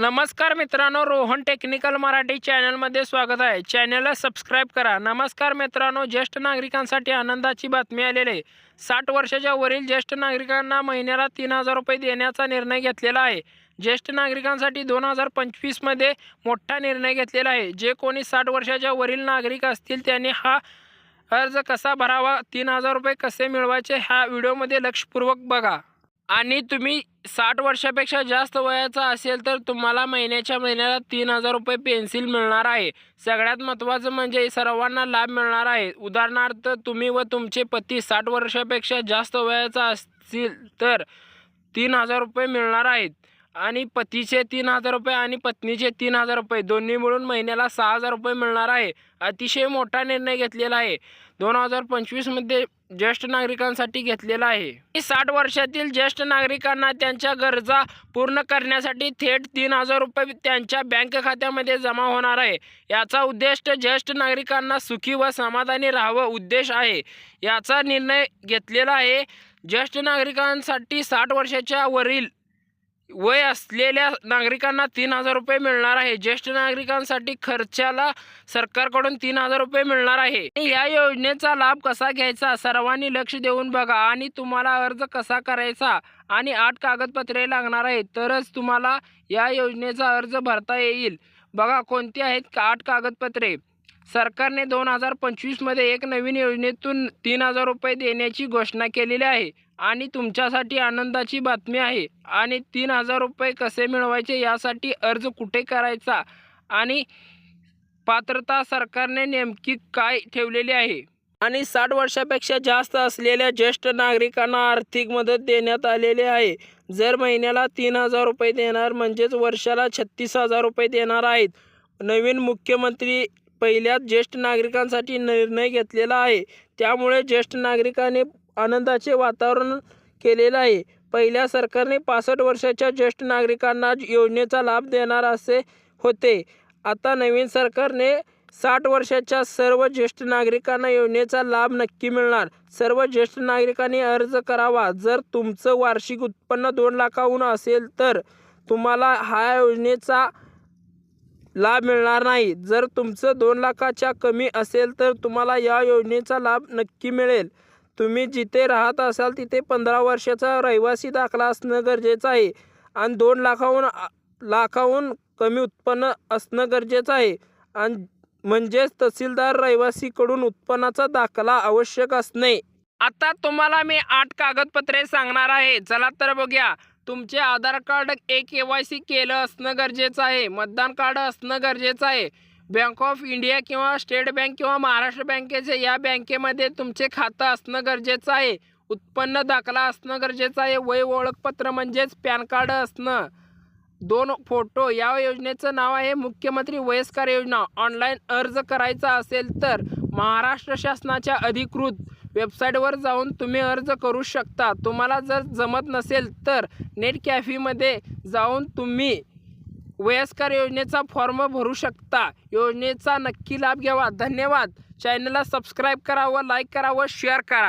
नमस्कार मित्रांनो रोहन टेक्निकल मराठी चॅनलमध्ये स्वागत आहे. चॅनलला सबस्क्राईब करा. नमस्कार मित्रांनो ज्येष्ठ नागरिकांसाठी आनंदाची बातमी आलेली आहे. साठ वर्षाच्या वरील ज्येष्ठ नागरिकांना महिन्याला तीन हजार रुपये देण्याचा निर्णय घेतलेला आहे. ज्येष्ठ नागरिकांसाठी दोन हजार पंचवीसमध्ये मोठा निर्णय घेतलेला आहे. जे कोणी साठ वर्षाच्या वरील नागरिक असतील त्यांनी हा अर्ज कसा भरावा तीन हजार रुपये कसे मिळवायचे ह्या व्हिडिओमध्ये लक्षपूर्वक बघा. आणि तुम्ही साठ वर्षापेक्षा जास्त वयाचा असेल तर तुम्हाला महिन्याच्या महिन्याला तीन हजार रुपये पेन्सिल मिळणार आहे. सगळ्यात महत्त्वाचं म्हणजे सर्वांना लाभ मिळणार आहे. उदाहरणार्थ तुम्ही व तुमचे पती साठ वर्षापेक्षा जास्त वयाचा असतील तर तीन हजार रुपये मिळणार आहेत. आणि पतीचे तीन हजार रुपये आणि पत्नीचे तीन हजार रुपये दोन्ही मिळून महिन्याला सहा हजार रुपये मिळणार आहे. अतिशय मोठा निर्णय घेतलेला आहे. दोन हजार पंचवीसमध्ये ज्येष्ठ नागरिकांसाठी घेतलेला आहे. साठ वर्षातील ज्येष्ठ नागरिकांना त्यांच्या गरजा पूर्ण करण्यासाठी थेट तीन हजार रुपये त्यांच्या बँक खात्यामध्ये जमा होणार आहे. याचा उद्देश ज्येष्ठ नागरिकांना सुखी व समाधानी राहावं उद्देश आहे. याचा निर्णय घेतलेला आहे. ज्येष्ठ नागरिकांसाठी साठ वर्षाच्या वरील वय असलेल्या नागरिकांना तीन हजार रुपये मिळणार आहे. ज्येष्ठ नागरिकांसाठी खर्चाला सरकारकडून तीन हजार रुपये मिळणार आहे. या योजनेचा लाभ कसा घ्यायचा? सर्वांनी लक्ष देऊन बघा. आणि तुम्हाला अर्ज कसा करायचा? आणि आठ कागदपत्रे लागणार आहेत. तरच तुम्हाला या योजनेचा अर्ज भरता येईल. बघा कोणती आहेत का आठ कागदपत्रे? सरकारने दोन हजार पंचवीसमध्ये एक नवीन योजनेतून तीन हजार रुपये देण्याची घोषणा केलेली आहे. आणि तुमच्यासाठी आनंदाची बातमी आहे. आणि तीन हजार रुपये कसे मिळवायचे यासाठी अर्ज कुठे करायचा? आणि पात्रता सरकारने नेमकी काय ठेवलेली आहे? आणि साठ वर्षापेक्षा जास्त असलेल्या ज्येष्ठ नागरिकांना आर्थिक मदत देण्यात आलेली आहे. जर महिन्याला तीन हजार रुपये देणार म्हणजेच वर्षाला छत्तीस हजार रुपये देणार आहेत. नवीन मुख्यमंत्री पहिल्याच ज्येष्ठ नागरिकांसाठी निर्णय घेतलेला आहे. त्यामुळे ज्येष्ठ नागरिकांनी आनंदाचे वातावरण केलेलं आहे. पहिल्या सरकारने पासष्ट वर्षाच्या ज्येष्ठ नागरिकांना योजनेचा लाभ देणार असे होते. आता नवीन सरकारने साठ वर्षाच्या सर्व ज्येष्ठ नागरिकांना योजनेचा लाभ नक्की मिळणार. सर्व ज्येष्ठ नागरिकांनी अर्ज करावा. जर तुमचं वार्षिक उत्पन्न दोन लाखाहून असेल तर तुम्हाला ह्या योजनेचा लाभ मिळणार नाही. जर तुमचं दोन लाखाच्या कमी असेल तर तुम्हाला या योजनेचा लाभ नक्की मिळेल. तुम्ही जिथे राहत असाल तिथे पंधरा वर्षाचा रहिवासी दाखला असणं गरजेचं आहे. आणि दोन लाखाहून लाखाहून कमी उत्पन्न असणं गरजेचं आहे. आणि म्हणजेच तहसीलदार रहिवासीकडून उत्पन्नाचा दाखला आवश्यक असणे. आता तुम्हाला मी आठ कागदपत्रे सांगणार आहे. चला तर बघूया. तुमचे Aadhaar card A K Y C केलं असणं गरजेचं आहे. मतदान कार्ड असणं गरजेचं आहे. बँक ऑफ इंडिया किंवा स्टेट बँक किंवा महाराष्ट्र बँकेचे या बँकेमध्ये तुमचे खातं असणं गरजेचं आहे. उत्पन्न दाखला असणं गरजेचं आहे. वय ओळखपत्र म्हणजेच पॅन कार्ड असणं. दोन फोटो या योजनेचं नाव आहे मुख्यमंत्री वयस्कर योजना. ऑनलाईन अर्ज करायचा असेल तर महाराष्ट्र शासनाच्या अधिकृत वेबसाईटवर जाऊन तुम्ही अर्ज करू शकता. तुम्हाला जर जमत नसेल तर नेट कॅफेमध्ये जाऊन तुम्ही वयस्कर योजनेचा फॉर्म भरू शकता. योजनेचा नक्की लाभ घ्यावा. धन्यवाद. चॅनलला सबस्क्राईब करा व लाईक करा व शेअर करा.